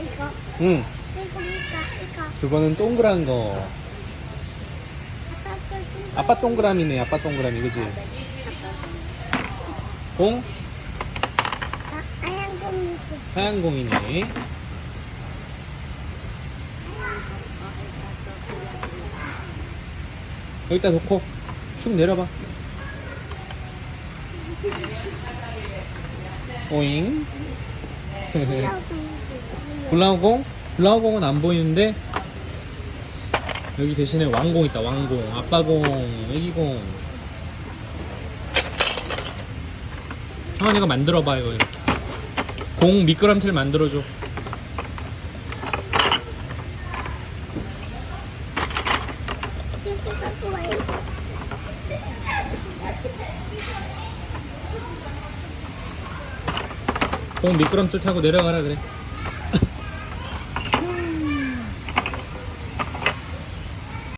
이거 응. 이거 이거 이거 그거는 동그란 거. 아빠 좀 아빠 동그라미네, 아빠 동그라미, 그지? 공? 아, 하얀 공이지 하얀 공이네. 여기다 놓고 슉 내려봐. 오잉. 하얀 블라우공? 블라우공은 안 보이는데 여기 대신에 왕공 있다 왕공. 아빠공 애기공. 형아이가 만들어봐 이거. 이렇게 공 미끄럼틀 만들어줘 이거 좋아해 공 미끄럼틀 타고 내려가라 그래